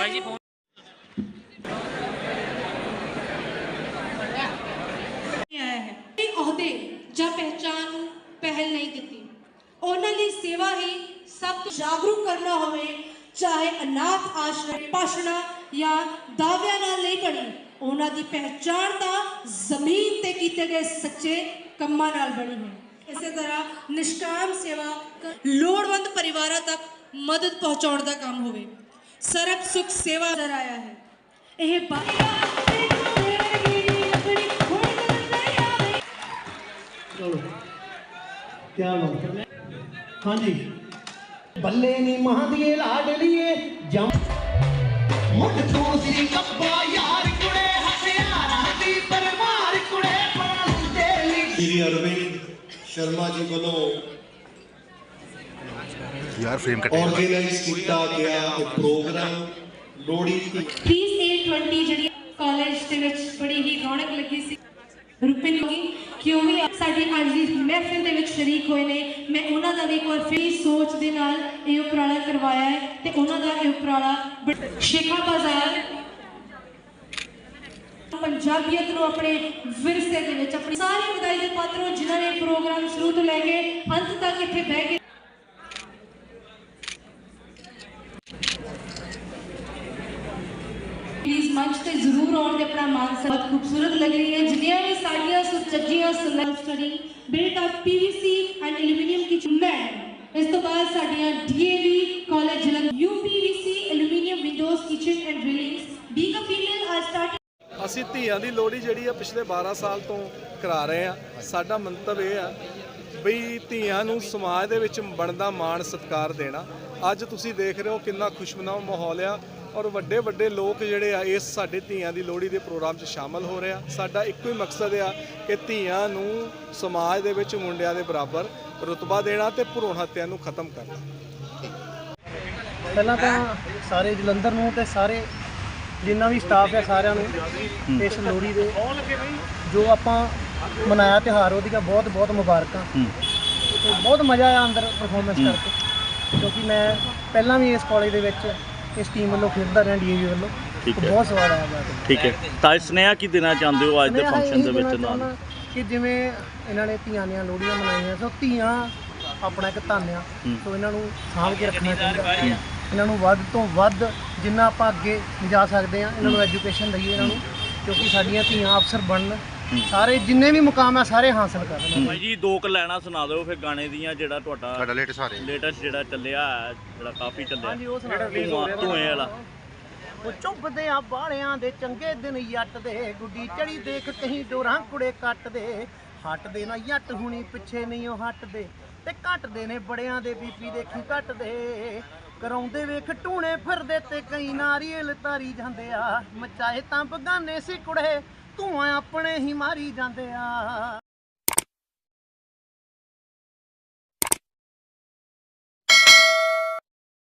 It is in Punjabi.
ਬਾਈ ਜੀ, ਫੋਨ। ਅਹੁਦੇ ਜਾਂ ਪਹਿਚਾਨ ਨੂੰ ਪਹਿਲ ਨਹੀਂ ਦਿੱਤੀ ਉਹਨਾਂ ਲਈ ਸੇਵਾ ਹੀ ਸਭ ਤੋਂ ਜਾਗਰੂਕ ਕਰਨਾ ਹੋਵੇ, ਚਾਹੇ ਅਨਾਥ ਆਸ਼ਰਮ, ਪਾਸ਼ਣਾ ਜਾਂ ਦਾਵਿਆਂ ਨਾਲ ਨਹੀਂ ਬਣੀ, ਉਹਨਾਂ ਦੀ ਪਹਿਚਾਨ ਤਾਂ ਜ਼ਮੀਨ ਤੇ ਕੀਤੇ ਗਏ ਸੱਚੇ ਕੰਮਾਂ ਨਾਲ ਬਣੀ ਹੈ। ਇਸੇ ਤਰ੍ਹਾਂ ਨਿਸ਼ਕਾਮ ਸੇਵਾ ਲੋੜਵੰਦ ਪਰਿਵਾਰਾਂ ਤੱਕ ਮਦਦ ਪਹੁੰਚਾਉਣ ਦਾ ਕੰਮ ਹੋਵੇ। ਸਰਬ ਸੁਖ ਸੇਵਾ ਨਜ਼ਰ ਆਇਆ ਹੈ ਇਹ ਚਲੋ ਕੀ ਬਾਤ ਹੈ। ਹਾਂਜੀ ਬੱਲੇ ਨੀ ਮਾਂ ਦੀਏ ਲਾਡਲੀਏ ਜਮ ਮੁੱਢ ਤੋਂ ਸੀ ਕੱਪਾ ਯਾਰ ਕੁੜੇ ਹਥਿਆਰਾਂ ਦੀ ਪਰਮਾਰ ਕੁੜੇ ਪਰਾਂ ਦੇ ਲਈ ਸ਼੍ਰੀ ਅਰਵਿੰਦ ਸ਼ਰਮਾ ਜੀ ਵੱਲੋਂ ਯਾਰ ਫਰੇਮ ਕੱਟੇ ਆਰਗੇਨਾਈਜ਼ ਕੀਤਾ ਗਿਆ ਇਹ ਪ੍ਰੋਗਰਾਮ ਲੋਹੜੀ ਦੀ ਪਲੀਜ਼ 820 ਜਿਹੜੀ ਕਾਲਜ ਦੇ ਵਿੱਚ ਬੜੀ ਹੀ ਰੌਣਕ ਲੱਗੀ ਸੀ। ਰੁਪਿਨ ਹੋਗੀ ਕਿ ਉਹ ਵੀ ਸਾਡੀ ਅੱਜ ਦੀ ਮਹਿਫਿਲ ਦੇ ਵਿੱਚ ਸ਼ਰੀਕ ਹੋਏ ਨੇ। ਮੈਂ ਉਹਨਾਂ ਦਾ ਵੀ ਇੱਕ ਵਾਰ ਫਿਰ ਸੋਚ ਦੇ ਨਾਲ ਇਹ ਉਪਰਾਲਾ ਕਰਵਾਇਆ ਹੈ ਤੇ ਉਹਨਾਂ ਦਾ ਇਹ ਉਪਰਾਲਾ ਬ- ਸ਼ੇਖਾ ਬਾਜ਼ਾਰ ਪੰਜਾਬੀਅਤ ਨੂੰ ਆਪਣੇ ਵਿਰਸੇ ਦੇ ਵਿੱਚ ਆਪਣੀ ਸਾਰੀ ਵਧਾਈ ਦੇ ਪਾਤਰੋ ਜਿਨ੍ਹਾਂ ਨੇ ਪ੍ਰੋਗਰਾਮ ਸ਼ੁਰੂ ਤੋਂ ਲੈ ਕੇ ਅੰਤ ਤੱਕ ਇੱਥੇ ਬਹਿ ਕੇ ਪਲੀਜ਼ ਮੰਚ ਤੇ ਜ਼ਰੂਰ ਆਉਣ ਤੇ ਆਪਣਾ ਮਾਨ ਬਹੁਤ ਖੂਬਸੂਰਤ ਲੱਗ ਰਹੀ ਹੈ। ਜਿੰਨੀਆਂ ਵੀ ਸਾਡੀਆਂ ਸੁਚੱਜੀਆਂ ਸੁੰਦਰ sturdy built up PVC and aluminium ਕੀ ਮੈਂ ਇਸ ਤੋਂ ਬਾਅਦ ਸਾਡੀਆਂ DAV college Jalandhar UPVC aluminium windows kitchen and railings being a female I start ਅਸੀਂ ਧੀਆਂ ਦੀ ਲੋਹੜੀ ਜਿਹੜੀ ਆ ਪਿਛਲੇ 12 ਸਾਲ ਤੋਂ ਕਰਾ ਰਹੇ ਆ। ਸਾਡਾ ਮੰਤਵ ਇਹ ਆ ਬਈ ਧੀਆਂ ਨੂੰ ਸਮਾਜ ਦੇ ਵਿੱਚ ਬਣਦਾ ਮਾਣ ਸਤਿਕਾਰ ਦੇਣਾ। ਅੱਜ ਤੁਸੀਂ ਦੇਖ ਰਹੇ ਹੋ ਕਿੰਨਾ ਖੁਸ਼ਮਨਾਮਾ ਮਾਹੌਲ ਆ। ਔਰ ਵੱਡੇ ਵੱਡੇ ਲੋਕ ਜਿਹੜੇ ਆ ਇਸ ਸਾਡੇ ਧੀਆਂ ਦੀ ਲੋਹੜੀ ਦੇ ਪ੍ਰੋਗਰਾਮ 'ਚ ਸ਼ਾਮਲ ਹੋ ਰਹੇ ਆ। ਸਾਡਾ ਇੱਕੋ ਹੀ ਮਕਸਦ ਆ ਕਿ ਧੀਆਂ ਨੂੰ ਸਮਾਜ ਦੇ ਵਿੱਚ ਮੁੰਡਿਆਂ ਦੇ ਬਰਾਬਰ ਰੁਤਬਾ ਦੇਣਾ ਤੇ ਭਰੂਣ ਹੱਤਿਆ ਨੂੰ ਖਤਮ ਕਰਨਾ। ਪਹਿਲਾਂ ਤਾਂ ਸਾਰੇ ਜਲੰਧਰ ਨੂੰ ਤੇ ਸਾਰੇ ਜਿੰਨਾ ਵੀ ਸਟਾਫ ਹੈ ਸਾਰਿਆਂ ਨੂੰ ਇਸ ਲੋਹੜੀ ਦੇ ਜੋ ਆਪਾਂ ਮਨਾਇਆ ਤਿਉਹਾਰ ਉਹਦੀਆਂ ਬਹੁਤ ਬਹੁਤ ਮੁਬਾਰਕਾਂ। ਤੇ ਬਹੁਤ ਮਜ਼ਾ ਆਇਆ ਅੰਦਰ ਪਰਫਾਰਮੈਂਸ ਕਰਕੇ। ਕਿਉਂਕਿ ਮੈਂ ਪਹਿਲਾਂ ਵੀ ਇਸ ਕਾਲਜ ਦੇ ਵਿੱਚ ਇਸ ਟੀਮ ਵੱਲੋਂ ਖੇਡਦਾ ਰਿਹਾ ਡੀਏਵੀ ਵੱਲੋਂ। ਠੀਕ ਹੈ। ਬਹੁਤ ਸਵਾਦ ਆਇਆ ਜਾ ਠੀਕ ਹੈ। ਤਾਂ ਇਹ ਸੁਨੇਹਾ ਕੀ ਦੇਣਾ ਚਾਹੁੰਦੇ ਹੋ ਅੱਜ ਦੇ ਫੰਕਸ਼ਨ ਦੇ ਵਿੱਚ ਨਾਲ? ਕਿ ਜਿਵੇਂ ਇਹਨਾਂ ਨੇ ਧੀਆਂ ਦੀਆਂ ਲੋਹੜੀਆਂ ਮਨਾਈਆਂ ਸੋ ਧੀਆਂ ਆਪਣਾ ਇੱਕ ਧੰਨ ਆ। ਸੋ ਇਹਨਾਂ ਨੂੰ ਸਾਂਭ ਕੇ ਰੱਖਣਾ ਚਾਹੀਦਾ। ਇਹਨਾਂ ਨੂੰ ਵੱਧ ਤੋਂ ਵੱਧ ਜਿੰਨਾ ਆਪਾਂ ਅੱਗੇ ਲਿਜਾ ਸਕਦੇ ਆ ਇਹਨਾਂ ਨੂੰ ਐਜੂਕੇਸ਼ਨ ਦਈਏ ਇਹਨਾਂ ਨੂੰ ਕਿਉਂਕਿ ਸਾਡੀਆਂ ਧੀਆਂ ਅਫਸਰ ਬਣਨ। ਸਾਰੇ ਜਿੰਨੇ ਵੀ ਮੁਕਾਮ ਆ ਸਾਰੇ ਹਾਸਲ ਕਰਨ ਭਾਈ ਜੀ ਦੋ ਕੁ ਲੈਣਾ ਸੁਣਾ ਦਿਓ ਫਿਰ ਗਾਣੇ ਦੀਆਂ ਜਿਹੜਾ ਸਾਡਾ ਤੁਹਾਡਾ ਲੇਟ ਸਾਰੇ। ਲੇਟੈਸਟ ਜਿਹੜਾ ਚੱਲਿਆ ਹੈ, ਜਿਹੜਾ ਕਾਫੀ ਚੱਲਿਆ। ਹਾਂਜੀ ਉਹ ਸੁਣਾ ਧੂਆਂ ਧੂਏ ਵਾਲਾ। ਉਹ ਚੁੱਭਦੇ ਆ ਬਾਲਿਆਂ ਦੇ ਚੰਗੇ ਦਿਨ ਯੱਟ ਦੇ ਗੁੱਡੀ ਚੜੀ ਦੇਖ ਕਹੀਂ ਡੋਰਾਂ ਕੁੜੇ ਕੱਟਦੇ। ਹਟਦੇ ਨਾ ਯੱਟ ਹੁਣੀ ਪਿੱਛੇ ਨਹੀਂ ਉਹ ਹਟਦੇ। ਤੇ ਘਟਦੇ ਨੇ ਬੜਿਆਂ ਦੇ ਬੀਪੀ ਦੇਖੀ ਘਟਦੇ। ਕਰਾਉਂਦੇ ਵੇਖ ਟੂਣੇ ਫਿਰਦੇ ਤੇ ਕਈ ਨਾਰੀਅਲ ਤਾਰੀ ਜਾਂਦੇ ਆ। ਮਚਾਏ ਤਾਂ ਬਗਾਨੇ ਸੀ ਕੁੜੇ ਧੂਆਂ ਆਪਣੇ ਹੀ ਮਾਰੀ ਜਾਂਦੇ ਆ।